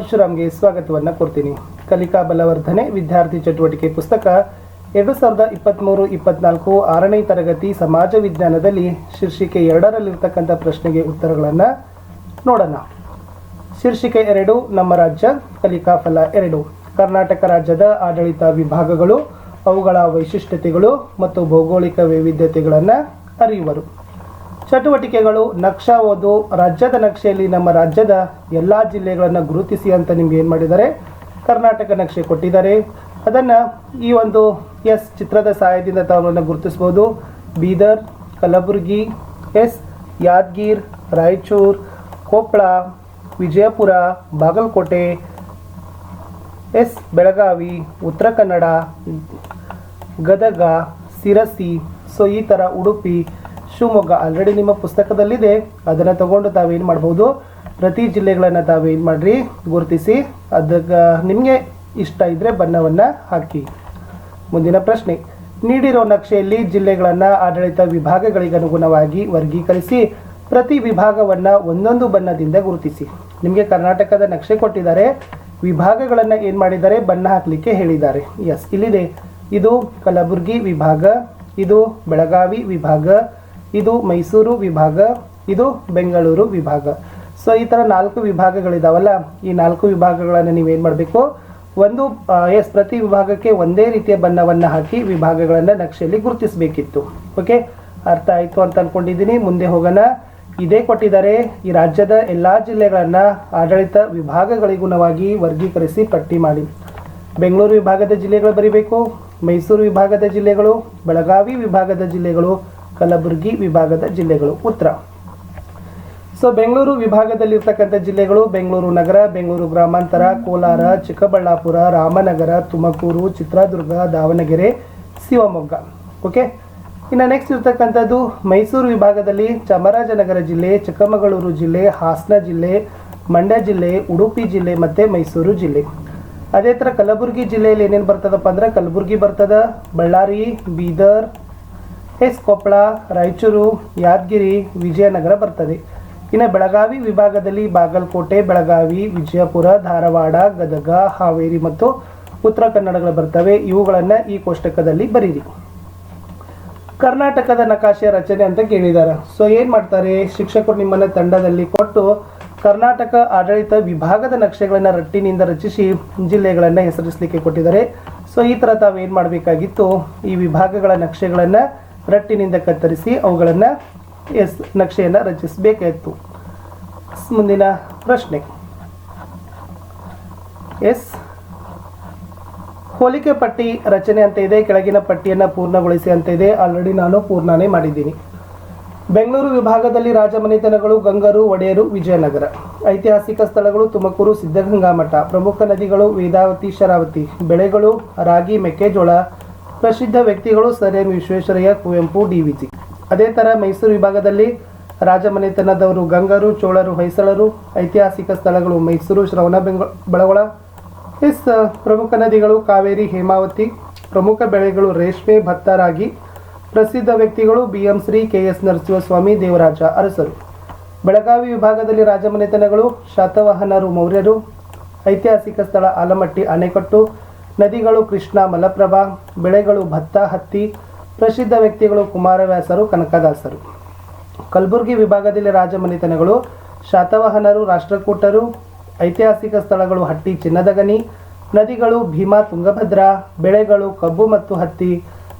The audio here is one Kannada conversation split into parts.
ಪರಶುರಾಮ್ಗೆ ಸ್ವಾಗತವನ್ನು ಕೊಡ್ತೀನಿ. ಕಲಿಕಾ ಬಲವರ್ಧನೆ ವಿದ್ಯಾರ್ಥಿ ಚಟುವಟಿಕೆ ಪುಸ್ತಕ ಎರಡು ಸಾವಿರದ ಇಪ್ಪತ್ತ್ಮೂರು ಇಪ್ಪತ್ನಾಲ್ಕು ಆರನೇ ತರಗತಿ ಸಮಾಜ ವಿಜ್ಞಾನದಲ್ಲಿ ಶೀರ್ಷಿಕೆ ಎರಡರಲ್ಲಿರ್ತಕ್ಕಂಥ ಪ್ರಶ್ನೆಗೆ ಉತ್ತರಗಳನ್ನು ನೋಡೋಣ. ಶೀರ್ಷಿಕೆ ಎರಡು, ನಮ್ಮ ರಾಜ್ಯ, ಕಲಿಕಾ ಫಲ ಎರಡು. ಕರ್ನಾಟಕ ರಾಜ್ಯದ ಆಡಳಿತ ವಿಭಾಗಗಳು, ಅವುಗಳ ವೈಶಿಷ್ಟ್ಯತೆಗಳು ಮತ್ತು ಭೌಗೋಳಿಕ ವೈವಿಧ್ಯತೆಗಳನ್ನು ಅರಿಯುವರು. ಚಟುವಟಿಕೆಗಳು, ನಕ್ಷಾ ಓದು, ರಾಜ್ಯದ ನಕ್ಷೆಯಲ್ಲಿ ನಮ್ಮ ರಾಜ್ಯದ ಎಲ್ಲ ಜಿಲ್ಲೆಗಳನ್ನು ಗುರುತಿಸಿ ಅಂತ ನಿಮ್ಗೆ ಏನು ಮಾಡಿದ್ದಾರೆ? ಕರ್ನಾಟಕ ನಕ್ಷೆ ಕೊಟ್ಟಿದ್ದಾರೆ. ಅದನ್ನು ಈ ಒಂದು ಎಸ್ ಚಿತ್ರದ ಸಹಾಯದಿಂದ ತಾವನ್ನು ಗುರುತಿಸ್ಬೋದು. Bidar, Kalaburagi, S Yadgir, Raichur Koppal Vijayapura, Bagalkot, S Belagavi, Uttara Kannada, Gadag Sirsi so ಈ ಥರ ಉಡುಪಿ ಶಿವಮೊಗ್ಗ ಆಲ್ರೆಡಿ ನಿಮ್ಮ ಪುಸ್ತಕದಲ್ಲಿದೆ. ಅದನ್ನು ತಗೊಂಡು ತಾವೇನು ಮಾಡ್ಬೋದು? ಪ್ರತಿ ಜಿಲ್ಲೆಗಳನ್ನು ತಾವೇನು ಮಾಡಿರಿ? ಗುರುತಿಸಿ. ಅದಕ್ಕೆ ನಿಮಗೆ ಇಷ್ಟ ಇದ್ದರೆ ಬಣ್ಣವನ್ನು ಹಾಕಿ. ಮುಂದಿನ ಪ್ರಶ್ನೆ. ನೀಡಿರೋ ನಕ್ಷೆಯಲ್ಲಿ ಜಿಲ್ಲೆಗಳನ್ನು ಆಡಳಿತ ವಿಭಾಗಗಳಿಗೆ ಅನುಗುಣವಾಗಿ ವರ್ಗೀಕರಿಸಿ ಪ್ರತಿ ವಿಭಾಗವನ್ನು ಒಂದೊಂದು ಬಣ್ಣದಿಂದ ಗುರುತಿಸಿ. ನಿಮಗೆ ಕರ್ನಾಟಕದ ನಕ್ಷೆ ಕೊಟ್ಟಿದ್ದಾರೆ. ವಿಭಾಗಗಳನ್ನು ಏನು ಮಾಡಿದ್ದಾರೆ? ಬಣ್ಣ ಹಾಕಲಿಕ್ಕೆ ಹೇಳಿದ್ದಾರೆ. ಎಸ್ ಇಲ್ಲಿದೆ. ಇದು ಕಲಬುರಗಿ ವಿಭಾಗ, ಇದು ಬೆಳಗಾವಿ ವಿಭಾಗ ಇದು ಮೈಸೂರು ವಿಭಾಗ, ಇದು ಬೆಂಗಳೂರು ವಿಭಾಗ. ಸೊ ಈ ಥರ ನಾಲ್ಕು ವಿಭಾಗಗಳಿದಾವಲ್ಲ, ಈ ನಾಲ್ಕು ವಿಭಾಗಗಳನ್ನು ನೀವೇನು ಮಾಡಬೇಕು? ಒಂದು ಎಸ್ ಪ್ರತಿ ವಿಭಾಗಕ್ಕೆ ಒಂದೇ ರೀತಿಯ ಬಣ್ಣವನ್ನು ಹಾಕಿ ವಿಭಾಗಗಳನ್ನು ನಕ್ಷೆಯಲ್ಲಿ ಗುರುತಿಸಬೇಕಿತ್ತು. ಓಕೆ ಅರ್ಥ ಆಯಿತು ಅಂತ ಅಂದ್ಕೊಂಡಿದ್ದೀನಿ ಮುಂದೆ ಹೋಗೋಣ. ಇದೇ ಕೊಟ್ಟಿದ್ದಾರೆ. ಈ ರಾಜ್ಯದ ಎಲ್ಲ ಜಿಲ್ಲೆಗಳನ್ನು ಆಡಳಿತ ವಿಭಾಗಗಳಿಗುಣವಾಗಿ ವರ್ಗೀಕರಿಸಿ ಪಟ್ಟಿ ಮಾಡಿ. ಬೆಂಗಳೂರು ವಿಭಾಗದ ಜಿಲ್ಲೆಗಳು ಬರೀಬೇಕು. ಮೈಸೂರು ವಿಭಾಗದ ಜಿಲ್ಲೆಗಳು, ಬೆಳಗಾವಿ ವಿಭಾಗದ ಜಿಲ್ಲೆಗಳು ಕಲಬುರಗಿ ವಿಭಾಗದ ಜಿಲ್ಲೆಗಳು ಉತ್ತರ. ಸೊ ಬೆಂಗಳೂರು ವಿಭಾಗದಲ್ಲಿರ್ತಕ್ಕಂಥ ಜಿಲ್ಲೆಗಳು ಬೆಂಗಳೂರು ನಗರ, ಬೆಂಗಳೂರು ಗ್ರಾಮಾಂತರ, ಕೋಲಾರ, ಚಿಕ್ಕಬಳ್ಳಾಪುರ, ರಾಮನಗರ, ತುಮಕೂರು, ಚಿತ್ರದುರ್ಗ, ದಾವಣಗೆರೆ, ಶಿವಮೊಗ್ಗ. ಓಕೆ ಇನ್ನು ನೆಕ್ಸ್ಟ್ ಇರ್ತಕ್ಕಂಥದ್ದು ಮೈಸೂರು ವಿಭಾಗದಲ್ಲಿ ಚಾಮರಾಜನಗರ ಜಿಲ್ಲೆ, ಚಿಕ್ಕಮಗಳೂರು ಜಿಲ್ಲೆ, ಹಾಸನ ಜಿಲ್ಲೆ, ಮಂಡ್ಯ ಜಿಲ್ಲೆ, ಉಡುಪಿ ಜಿಲ್ಲೆ ಮತ್ತು ಮೈಸೂರು ಜಿಲ್ಲೆ. ಅದೇ ಥರ ಕಲಬುರಗಿ ಜಿಲ್ಲೆಯಲ್ಲಿ ಏನೇನು ಬರ್ತದಪ್ಪ ಅಂದ್ರೆ ಕಲಬುರಗಿ ಬರ್ತದೆ, ಬಳ್ಳಾರಿ, ಬೀದರ್ ಎಸ್ ಕೊಪ್ಪಳ, ರಾಯಚೂರು, ಯಾದಗಿರಿ, ವಿಜಯನಗರ ಬರ್ತದೆ. ಇನ್ನು ಬೆಳಗಾವಿ ವಿಭಾಗದಲ್ಲಿ ಬಾಗಲಕೋಟೆ, ಬೆಳಗಾವಿ, ವಿಜಯಪುರ, ಧಾರವಾಡ, ಗದಗ, ಹಾವೇರಿ ಮತ್ತು ಉತ್ತರ ಕನ್ನಡಗಳು ಬರ್ತವೆ. ಇವುಗಳನ್ನು ಈ ಕೋಷ್ಟಕದಲ್ಲಿ ಬರೀರಿ. ಕರ್ನಾಟಕದ ನಕಾಶೆ ರಚನೆ ಅಂತ ಕೇಳಿದ್ದಾರೆ ಸೊ ಏನು ಮಾಡ್ತಾರೆ? ಶಿಕ್ಷಕರು ನಿಮ್ಮನ್ನ ತಂಡದಲ್ಲಿ ಕೊಟ್ಟು ಕರ್ನಾಟಕ ಆಡಳಿತ ವಿಭಾಗದ ನಕ್ಷೆಗಳನ್ನು ರಟ್ಟಿನಿಂದ ರಚಿಸಿ ಜಿಲ್ಲೆಗಳನ್ನು ಹೆಸರಿಸಲಿಕ್ಕೆ ಕೊಟ್ಟಿದ್ದಾರೆ. ಸೊ ಈ ಥರ ತಾವೇನು ಮಾಡಬೇಕಾಗಿತ್ತು? ಈ ವಿಭಾಗಗಳ ನಕ್ಷೆಗಳನ್ನು ರಟ್ಟಿನಿಂದ ಕತ್ತರಿಸಿ ಅವುಗಳನ್ನು ಎಸ್, ನಕ್ಷೆಯನ್ನು ರಚಿಸಬೇಕಾಯಿತು. ಮುಂದಿನ ಪ್ರಶ್ನೆ. ಎಸ್, ಹೋಲಿಕೆ ಪಟ್ಟಿ ರಚನೆ ಅಂತ ಇದೆ, ಕೆಳಗಿನ ಪಟ್ಟಿಯನ್ನು ಪೂರ್ಣಗೊಳಿಸಿ ಅಂತ ಇದೆ ಆಲ್ರೆಡಿ ನಾನು ಪೂರ್ಣನೇ ಮಾಡಿದ್ದೀನಿ. ಬೆಂಗಳೂರು ವಿಭಾಗದಲ್ಲಿ ರಾಜಮನೆತನಗಳು ಗಂಗರು, ಒಡೆಯರು, ವಿಜಯನಗರ. ಐತಿಹಾಸಿಕ ಸ್ಥಳಗಳು ತುಮಕೂರು ಸಿದ್ಧಗಂಗಾ ಮಠ ಪ್ರಮುಖ ನದಿಗಳು ವೇದಾವತಿ, ಶರಾವತಿ. ಬೆಳೆಗಳು ರಾಗಿ, ಮೆಕ್ಕೆಜೋಳ ಪ್ರಸಿದ್ಧ ವ್ಯಕ್ತಿಗಳು sir M Visvesvaraya, Kuvempu, D V G ಅದೇ ಥರ ಮೈಸೂರು ವಿಭಾಗದಲ್ಲಿ ರಾಜಮನೆತನದವರು ಗಂಗರು, ಚೋಳರು, ಹೊಯ್ಸಳರು, ಐತಿಹಾಸಿಕ ಸ್ಥಳಗಳು ಮೈಸೂರು, ಶ್ರವಣ ಬೆಂಗಳ ಬೆಳಗೊಳ. ಎಸ್ ಪ್ರಮುಖ ನದಿಗಳು ಕಾವೇರಿ, ಹೇಮಾವತಿ, ಪ್ರಮುಖ ಬೆಳೆಗಳು ರೇಷ್ಮೆ, ಭತ್ತ, ರಾಗಿ. ಪ್ರಸಿದ್ಧ ವ್ಯಕ್ತಿಗಳು B M Shri K S Narasimhaswamy, Devaraja ಅರಸರು. ಬೆಳಗಾವಿ ವಿಭಾಗದಲ್ಲಿ ರಾಜಮನೆತನಗಳು ಶಾತವಾಹನರು, ಮೌರ್ಯರು. ಐತಿಹಾಸಿಕ ಸ್ಥಳ ಆಲಮಟ್ಟಿ ಅಣೆಕಟ್ಟು ನದಿಗಳು ಕೃಷ್ಣ, ಮಲಪ್ರಭಾ, ಬೆಳೆಗಳು ಭತ್ತ, ಹತ್ತಿ, ಪ್ರಸಿದ್ಧ ವ್ಯಕ್ತಿಗಳು ಕುಮಾರವ್ಯಾಸರು, ಕನಕದಾಸರು. ಕಲಬುರಗಿ ವಿಭಾಗದಲ್ಲಿ ರಾಜಮನೆತನಗಳು, ಶಾತವಾಹನರು, ರಾಷ್ಟ್ರಕೂಟರು, ಐತಿಹಾಸಿಕ ಸ್ಥಳಗಳು ಹಟ್ಟಿ ಚಿನ್ನದಗನಿ ನದಿಗಳು ಭೀಮಾ, ತುಂಗಭದ್ರಾ, ಬೆಳೆಗಳು ಕಬ್ಬು ಮತ್ತು ಹತ್ತಿ,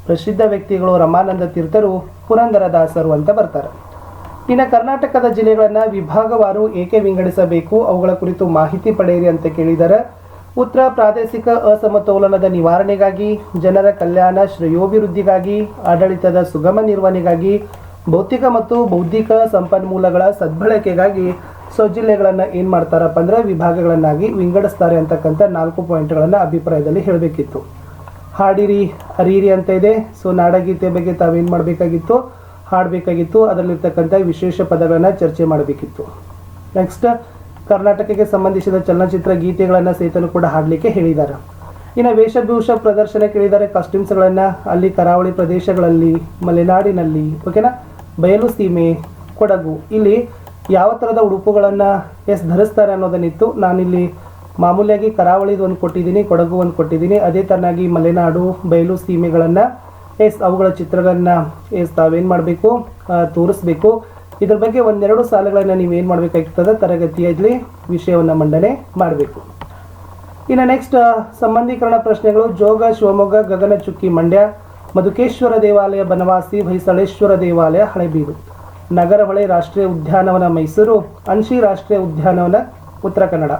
ಪ್ರಸಿದ್ಧ ವ್ಯಕ್ತಿಗಳು ರಮಾನಂದ ತೀರ್ಥರು ಪುರಂದರದಾಸರು ಅಂತ ಬರ್ತಾರೆ. ಇನ್ನು ಕರ್ನಾಟಕದ ಜಿಲ್ಲೆಗಳನ್ನು ವಿಭಾಗವಾರು ಏಕೆ ವಿಂಗಡಿಸಬೇಕು? ಅವುಗಳ ಕುರಿತು ಮಾಹಿತಿ ಪಡೆಯಿರಿ ಅಂತ ಕೇಳಿದ್ದಾರೆ ಉತ್ತರ ಪ್ರಾದೇಶಿಕ ಅಸಮತೋಲನದ ನಿವಾರಣೆಗಾಗಿ, ಜನರ ಕಲ್ಯಾಣ ಶ್ರೇಯೋಭಿವೃದ್ಧಿಗಾಗಿ, ಆಡಳಿತದ ಸುಗಮ ನಿರ್ವಹಣೆಗಾಗಿ, ಭೌತಿಕ ಮತ್ತು ಬೌದ್ಧಿಕ ಸಂಪನ್ಮೂಲಗಳ ಸದ್ಬಳಕೆಗಾಗಿ ಸೊ ಜಿಲ್ಲೆಗಳನ್ನು ಏನು ಮಾಡ್ತಾರಪ್ಪ ಅಂದರೆ ವಿಭಾಗಗಳನ್ನಾಗಿ ವಿಂಗಡಿಸ್ತಾರೆ ಅಂತಕ್ಕಂಥ ನಾಲ್ಕು ಪಾಯಿಂಟ್ಗಳನ್ನು ಅಭಿಪ್ರಾಯದಲ್ಲಿ ಹೇಳಬೇಕಿತ್ತು. ಹಾಡಿರಿ ಹರಿರಿ ಅಂತ ಇದೆ. ಸೊ, ನಾಡಗೀತೆ ಬಗ್ಗೆ ತಾವೇನು ಮಾಡಬೇಕಾಗಿತ್ತು? ಹಾಡಬೇಕಾಗಿತ್ತು. ಅದರಲ್ಲಿರ್ತಕ್ಕಂಥ ವಿಶೇಷ ಪದಗಳನ್ನು ಚರ್ಚೆ ಮಾಡಬೇಕಿತ್ತು. ನೆಕ್ಸ್ಟ್ ಕರ್ನಾಟಕಕ್ಕೆ ಸಂಬಂಧಿಸಿದ ಚಲನಚಿತ್ರ ಗೀತೆಗಳನ್ನು ಸಹಿತನು ಕೂಡ ಹಾಡಲಿಕ್ಕೆ ಹೇಳಿದ್ದಾರೆ. ಇನ್ನು ವೇಷಭೂಷ ಪ್ರದರ್ಶನ ಕೇಳಿದರೆ ಕಾಸ್ಟ್ಯೂಮ್ಸ್ಗಳನ್ನು ಅಲ್ಲಿ ಕರಾವಳಿ ಪ್ರದೇಶಗಳಲ್ಲಿ, ಮಲೆನಾಡಿನಲ್ಲಿ ಓಕೆನಾ ಬಯಲು ಸೀಮೆ, ಕೊಡಗು, ಇಲ್ಲಿ ಯಾವ ಥರದ ಉಡುಪುಗಳನ್ನು ಎಸ್ ಧರಿಸ್ತಾರೆ ಅನ್ನೋದನ್ನಿತ್ತು. ನಾನಿಲ್ಲಿ ಮಾಮೂಲಿಯಾಗಿ ಕರಾವಳಿದು ಒಂದು ಕೊಟ್ಟಿದ್ದೀನಿ, ಕೊಡಗು ಒಂದು ಕೊಟ್ಟಿದ್ದೀನಿ. ಅದೇ ತರನಾಗಿ ಮಲೆನಾಡು, ಬಯಲು ಸೀಮೆಗಳನ್ನು ಎಸ್ ಅವುಗಳ ಚಿತ್ರಗಳನ್ನು ಎಸ್ ತಾವೇನು ಮಾಡಬೇಕು ತೋರಿಸ್ಬೇಕು. ಇದ್ರ ಬಗ್ಗೆ ಒಂದೆರಡು ಸಾಲುಗಳನ್ನು ನೀವು ಏನು ಮಾಡಬೇಕಾಗ್ತದೆ ತರಗತಿಯಲ್ಲಿ ವಿಷಯವನ್ನು ಮಂಡನೆ ಮಾಡಬೇಕು. ಇನ್ನು ನೆಕ್ಸ್ಟ್ ಸಂಬಂಧೀಕರಣ ಪ್ರಶ್ನೆಗಳು. ಜೋಗ, ಶಿವಮೊಗ್ಗ, ಗಗನಚುಕ್ಕಿ ಮಂಡ್ಯ, ಮಧುಕೇಶ್ವರ ದೇವಾಲಯ, ಬನವಾಸಿ, ಹೊಯ್ಸಳೇಶ್ವರ ದೇವಾಲಯ, ಹಳೆಬೀಡು. ನಗರಹೊಳೆ ರಾಷ್ಟ್ರೀಯ ಉದ್ಯಾನವನ, ಮೈಸೂರು. ಅನ್ಶಿ ರಾಷ್ಟ್ರೀಯ ಉದ್ಯಾನವನ, ಉತ್ತರ ಕನ್ನಡ.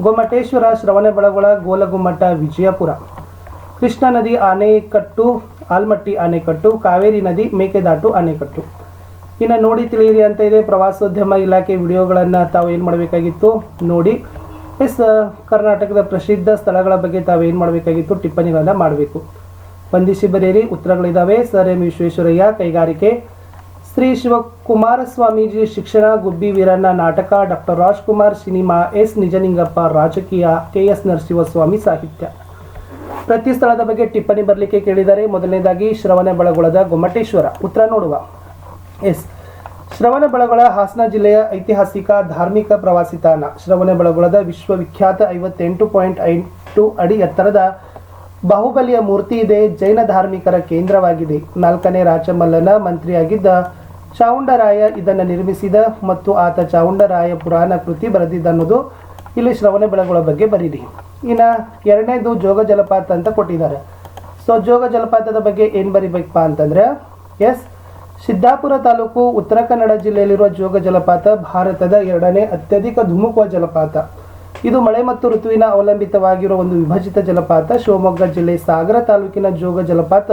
ಗೊಮ್ಮಟೇಶ್ವರ, ಶ್ರವಣಬೆಳಗೊಳ, ಗೋಲಗುಮ್ಮಟ, ವಿಜಯಪುರ. ಕೃಷ್ಣಾ ನದಿ ಆನೆಕಟ್ಟು, ಆಲ್ಮಟ್ಟಿ ಆನೆಕಟ್ಟು, ಕಾವೇರಿ ನದಿ ಮೇಕೆದಾಟು ಆನೆಕಟ್ಟು. ಇನ್ನು ನೋಡಿ ತಿಳಿಯಿರಿ ಅಂತ ಇದೆ. ಪ್ರವಾಸೋದ್ಯಮ ಇಲಾಖೆ ವಿಡಿಯೋಗಳನ್ನು ತಾವು ಏನು ಮಾಡಬೇಕಾಗಿತ್ತು? ನೋಡಿ. ಎಸ್ ಕರ್ನಾಟಕದ ಪ್ರಸಿದ್ಧ ಸ್ಥಳಗಳ ಬಗ್ಗೆ ತಾವು ಮಾಡಬೇಕಾಗಿತ್ತು? ಟಿಪ್ಪಣಿಗಳನ್ನು ಮಾಡಬೇಕು. ಬಂಧಿಸಿ ಬರೆಯಿರಿ. ಉತ್ತರಗಳಿದ್ದಾವೆ ಸರ್ ಎಂ ವಿಶ್ವೇಶ್ವರಯ್ಯ, ಕೈಗಾರಿಕೆ. ಶ್ರೀ ಶಿವಕುಮಾರ ಸ್ವಾಮೀಜಿ ಶಿಕ್ಷಣ, ಗುಬ್ಬಿ ವೀರಣ್ಣ ನಾಟಕ, doctor Rajkumar cinema, S, Nijalingappa ರಾಜಕೀಯ, ಕೆ, ಎಸ್, ನರಸಿಂಹಸ್ವಾಮಿ ಸಾಹಿತ್ಯ. ಪ್ರತಿ ಸ್ಥಳದ ಬಗ್ಗೆ ಟಿಪ್ಪಣಿ ಬರಲಿಕ್ಕೆ ಕೇಳಿದರೆ ಮೊದಲನೇದಾಗಿ ಶ್ರವಣಬೆಳಗೊಳದ ಗೊಮ್ಮಟೇಶ್ವರ. ಉತ್ತರ ನೋಡುವ. ಎಸ್. ಶ್ರವಣಬೆಳಗೊಳ ಹಾಸನ ಜಿಲ್ಲೆಯ ಐತಿಹಾಸಿಕ ಧಾರ್ಮಿಕ ಪ್ರವಾಸಿ ತಾಣ. ಶ್ರವಣಬೆಳಗೊಳದ ವಿಶ್ವವಿಖ್ಯಾತ ಐವತ್ತೆಂಟು ಪಾಯಿಂಟ್ ಎಂಟು ಅಡಿ ಎತ್ತರದ ಬಾಹುಬಲಿಯ ಮೂರ್ತಿ ಇದೆ. ಜೈನ ಧಾರ್ಮಿಕರ ಕೇಂದ್ರವಾಗಿದೆ. ನಾಲ್ಕನೇ ರಾಜಮಲ್ಲನ ಮಂತ್ರಿಯಾಗಿದ್ದ ಚಾವುಂಡರಾಯ ಇದನ್ನು ನಿರ್ಮಿಸಿದ ಮತ್ತು ಆತ ಚಾವುಂಡರಾಯ ಪುರಾಣ ಕೃತಿ ಬರೆದಿದ್ದನ್ನೋದು ಇಲ್ಲಿ ಶ್ರವಣಬೆಳಗೊಳ ಬಗ್ಗೆ ಬರೀರಿ. ಇನ್ನು ಎರಡನೇದು ಜೋಗ ಜಲಪಾತ ಅಂತ ಕೊಟ್ಟಿದ್ದಾರೆ. ಸೊ ಜೋಗ ಜಲಪಾತದ ಬಗ್ಗೆ ಏನು ಬರಿಬೇಕಪ್ಪ ಅಂತಂದ್ರೆ, ಎಸ್ ಸಿದ್ದಾಪುರ ತಾಲೂಕು ಉತ್ತರ ಕನ್ನಡ ಜಿಲ್ಲೆಯಲ್ಲಿರುವ ಜೋಗ ಜಲಪಾತ ಭಾರತದ ಎರಡನೇ ಅತ್ಯಧಿಕ ಧುಮುಕುವ ಜಲಪಾತ. ಇದು ಮಳೆ ಮತ್ತು ಋತುವಿನ ಅವಲಂಬಿತವಾಗಿರುವ ಒಂದು ವಿಭಜಿತ ಜಲಪಾತ. ಶಿವಮೊಗ್ಗ ಜಿಲ್ಲೆ ಸಾಗರ ತಾಲೂಕಿನ ಜೋಗ ಜಲಪಾತ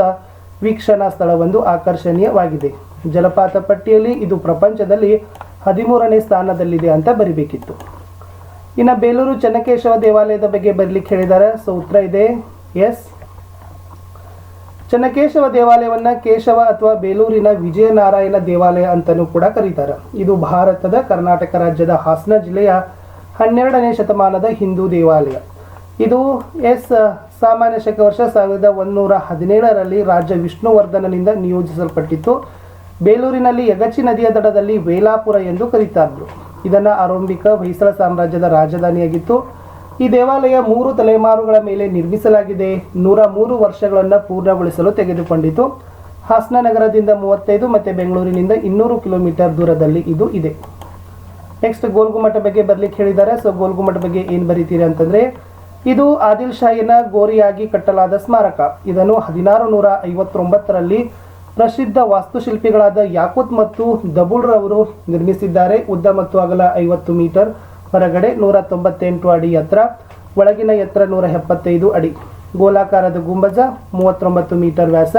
ವೀಕ್ಷಣಾ ಸ್ಥಳವೊಂದು ಆಕರ್ಷಣೀಯವಾಗಿದೆ. ಜಲಪಾತ ಪಟ್ಟಿಯಲ್ಲಿ ಇದು ಪ್ರಪಂಚದಲ್ಲಿ ಹದಿಮೂರನೇ ಸ್ಥಾನದಲ್ಲಿದೆ ಅಂತ ಬರಿಬೇಕಿತ್ತು. ಇನ್ನು ಬೇಲೂರು ಚನ್ನಕೇಶವ ದೇವಾಲಯದ ಬಗ್ಗೆ ಬರಲಿಕ್ಕೆ ಹೇಳಿದ್ದಾರೆ ಸೊ ಉತ್ತರ ಇದೆ. ಎಸ್. ಚೆನ್ನಕೇಶವ ದೇವಾಲಯವನ್ನ ಕೇಶವ ಅಥವಾ ಬೇಲೂರಿನ ವಿಜಯನಾರಾಯಣ ದೇವಾಲಯ ಅಂತಲೂ ಕೂಡ ಕರೀತಾರೆ. ಇದು ಭಾರತದ ಕರ್ನಾಟಕ ರಾಜ್ಯದ ಹಾಸನ ಜಿಲ್ಲೆಯ ಹನ್ನೆರಡನೇ ಶತಮಾನದ ಹಿಂದೂ ದೇವಾಲಯ. ಇದು ಎಸ್, ಸಾಮಾನ್ಯ ಶಕ ವರ್ಷ ಸಾವಿರದ ಒಂದೂರ ಹದಿನೇಳರಲ್ಲಿ ರಾಜ ವಿಷ್ಣುವರ್ಧನನಿಂದ ನಿಯೋಜಿಸಲ್ಪಟ್ಟಿತ್ತು. ಬೇಲೂರಿನಲ್ಲಿ ಯಗಚಿ ನದಿಯ ದಡದಲ್ಲಿ ವೇಲಾಪುರ ಎಂದು ಕರೀತಾದ್ರು. ಇದನ್ನ ಆರಂಭಿಕ ಹೊಯ್ಸಳ ಸಾಮ್ರಾಜ್ಯದ ರಾಜಧಾನಿಯಾಗಿತ್ತು. ಈ ದೇವಾಲಯ ಮೂರು ತಲೆಮಾರುಗಳ ಮೇಲೆ ನಿರ್ಮಿಸಲಾಗಿದೆ. ನೂರ ಮೂರು ವರ್ಷಗಳನ್ನು ಪೂರ್ಣಗೊಳಿಸಲು ತೆಗೆದುಕೊಂಡಿತು. ಹಾಸನ ನಗರದಿಂದ ಮೂವತ್ತೈದು, ಮತ್ತು ಬೆಂಗಳೂರಿನಿಂದ ಇನ್ನೂರು ಕಿಲೋಮೀಟರ್ ದೂರದಲ್ಲಿ ಇದು ಇದೆ. ನೆಕ್ಸ್ಟ್ ಗೋಲ್ಗುಮಠ ಬಗ್ಗೆ ಬರ್ಲಿಕ್ಕೆ ಹೇಳಿದ್ದಾರೆ. ಸೊ ಗೋಲ್ಗುಮಠ ಬಗ್ಗೆ ಏನು ಬರೀತೀರಿ ಅಂತಂದರೆ, ಇದು ಆದಿಲ್ ಶಾಹಿನ ಗೋರಿಯಾಗಿ ಕಟ್ಟಲಾದ ಸ್ಮಾರಕ. ಇದನ್ನು ಹದಿನಾರು ನೂರ ಐವತ್ತೊಂಬತ್ತರಲ್ಲಿ ಪ್ರಸಿದ್ಧ ವಾಸ್ತುಶಿಲ್ಪಿಗಳಾದ ಯಾಕುತ್ ಮತ್ತು ದಬುಳ್ರವರು ನಿರ್ಮಿಸಿದ್ದಾರೆ. ಉದ್ದ ಮತ್ತು ಅಗಲ ಐವತ್ತು ಮೀಟರ್. ಹೊರಗಡೆ ನೂರ ತೊಂಬತ್ತೆಂಟು ಅಡಿ ಎತ್ತರ, ಒಳಗಿನ ಎತ್ತರ ನೂರ ಎಪ್ಪತ್ತೈದು ಅಡಿ. ಗೋಲಾಕಾರದ ಗುಂಬಜ ಮೂವತ್ತೊಂಬತ್ತು ಮೀಟರ್ ವ್ಯಾಸ.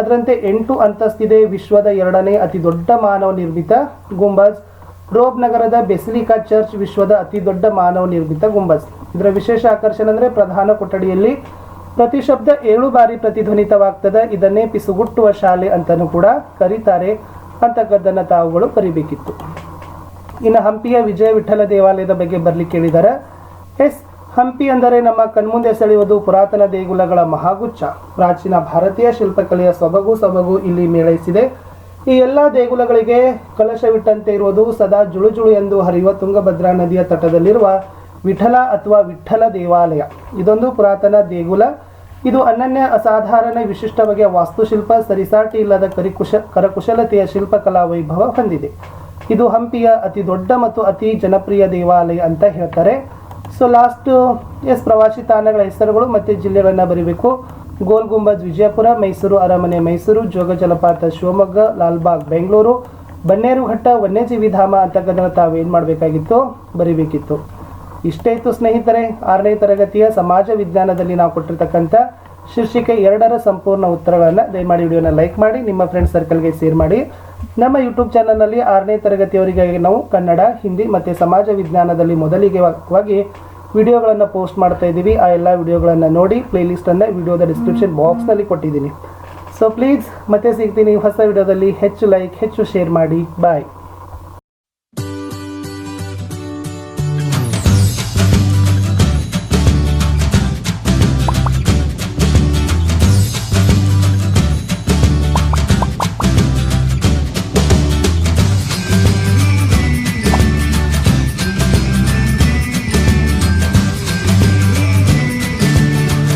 ಅದರಂತೆ ಎಂಟು ಅಂತಸ್ತಿದೆ ವಿಶ್ವದ ಎರಡನೇ ಅತಿ ದೊಡ್ಡ ಮಾನವ ನಿರ್ಮಿತ ಗುಂಬಜ್. ರೋಬ್ ನಗರದ ಬೆಸಿಲಿಕಾ ಚರ್ಚ್ ವಿಶ್ವದ ಅತಿ ದೊಡ್ಡ ಮಾನವ ನಿರ್ಮಿತ ಗುಂಬಜ್. ಇದರ ವಿಶೇಷ ಆಕರ್ಷಣೆ ಅಂದರೆ ಪ್ರಧಾನ ಕೊಠಡಿಯಲ್ಲಿ ಪ್ರತಿ ಶಬ್ದ ಏಳು ಬಾರಿ ಪ್ರತಿಧ್ವನಿತವಾಗ್ತದೆ. ಇದನ್ನೇ ಪಿಸುಗುಟ್ಟುವ ಶಾಲೆ ಅಂತಲೂ ಕೂಡ ಕರೀತಾರೆ. ಅಂತಕ್ಕದ್ದನ್ನು ತಾವುಗಳು ಕರಿಬೇಕಿತ್ತು. ಇನ್ನು ಹಂಪಿಯ ವಿಜಯ ವಿಠಲ ದೇವಾಲಯದ ಬಗ್ಗೆ ಬರ್ಲಿಕ್ಕೆ ಹೇಳಿದ್ದಾರೆ ಎಸ್, ಹಂಪಿ ಅಂದರೆ ನಮ್ಮ ಕಣ್ಮುಂದೆ ಸೆಳೆಯುವುದು ಪುರಾತನ ದೇಗುಲಗಳ ಮಹಾಗುಚ್ಛ. ಪ್ರಾಚೀನ ಭಾರತೀಯ ಶಿಲ್ಪಕಲೆಯ ಸೊಬಗು ಸೊಬಗು ಇಲ್ಲಿ ಮೇಳೈಸಿದೆ. ಈ ಎಲ್ಲ ದೇಗುಲಗಳಿಗೆ ಕಲಶವಿಟ್ಟಂತೆ ಇರುವುದು ಸದಾ ಜುಳು ಜುಳು ಎಂದು ಹರಿಯುವ ತುಂಗಭದ್ರಾ ನದಿಯ ತಟದಲ್ಲಿರುವ ವಿಠಲ ಅಥವಾ ವಿಠಲ ದೇವಾಲಯ. ಇದೊಂದು ಪುರಾತನ ದೇಗುಲ. ಇದು ಅನನ್ಯ ಅಸಾಧಾರಣ ವಿಶಿಷ್ಟ ಬಗೆಯ ವಾಸ್ತುಶಿಲ್ಪ, ಸರಿಸಾಟಿ ಇಲ್ಲದ ಕರಿಕುಶ, ಕರಕುಶಲತೆಯ ಶಿಲ್ಪಕಲಾ ವೈಭವ ಹೊಂದಿದೆ. ಇದು ಹಂಪಿಯ ಅತಿ ದೊಡ್ಡ ಮತ್ತು ಅತಿ ಜನಪ್ರಿಯ ದೇವಾಲಯ ಅಂತ ಹೇಳ್ತಾರೆ. ಸೊ ಲಾಸ್ಟ್ ಎಸ್ ಪ್ರವಾಸಿ ತಾಣಗಳ ಹೆಸರುಗಳು ಮತ್ತು ಜಿಲ್ಲೆಗಳನ್ನು ಬರೀಬೇಕು. ಗೋಲ್ ಗುಂಬಜ್ ವಿಜಯಪುರ, ಮೈಸೂರು ಅರಮನೆ, ಮೈಸೂರು, ಜೋಗ ಜಲಪಾತ, ಶಿವಮೊಗ್ಗ, ಲಾಲ್ಬಾಗ್, ಬೆಂಗಳೂರು, ಬನ್ನೇರುಘಟ್ಟ, ವನ್ಯಜೀವಿ ಧಾಮ ಅಂತಕ್ಕಂಥ ತಾವೇನು ಮಾಡಬೇಕಾಗಿತ್ತು? ಬರಿಬೇಕಿತ್ತು. ಇಷ್ಟೇ ಇತ್ತು ಸ್ನೇಹಿತರೆ, ಆರನೇ ತರಗತಿಯ ಸಮಾಜ ವಿಜ್ಞಾನದಲ್ಲಿ ನಾವು ಕೊಟ್ಟಿರ್ತಕ್ಕಂಥ ಶೀರ್ಷಿಕೆ ಎರಡರ ಸಂಪೂರ್ಣ ಉತ್ತರಗಳನ್ನು ದಯಮಾಡಿ ವಿಡಿಯೋನ ಲೈಕ್ ಮಾಡಿ, ನಿಮ್ಮ ಫ್ರೆಂಡ್ ಸರ್ಕಲ್ಗೆ ಶೇರ್ ಮಾಡಿ. ನಮ್ಮ ಯೂಟ್ಯೂಬ್ ಚಾನಲ್ನಲ್ಲಿ ಆರನೇ ತರಗತಿಯವರಿಗಾಗಿ ನಾವು ಕನ್ನಡ, ಹಿಂದಿ ಮತ್ತು ಸಮಾಜ ವಿಜ್ಞಾನದಲ್ಲಿ ಮೊದಲಿಗೆ ವಾಗಿ ವಿಡಿಯೋಗಳನ್ನು ಪೋಸ್ಟ್ ಮಾಡ್ತಾ ಇದ್ದೀವಿ. ಆ ಎಲ್ಲ ವಿಡಿಯೋಗಳನ್ನು ನೋಡಿ ಪ್ಲೇಲಿಸ್ಟನ್ನು ವಿಡಿಯೋದ ಡಿಸ್ಕ್ರಿಪ್ಷನ್ ಬಾಕ್ಸ್ನಲ್ಲಿ ಕೊಟ್ಟಿದ್ದೀನಿ. ಸೊ ಪ್ಲೀಸ್ ಮತ್ತೆ ಸಿಗ್ತೀನಿ ಹೊಸ ವಿಡಿಯೋದಲ್ಲಿ. ಹೆಚ್ಚು ಲೈಕ್ ಹೆಚ್ಚು ಶೇರ್ ಮಾಡಿ. ಬಾಯ್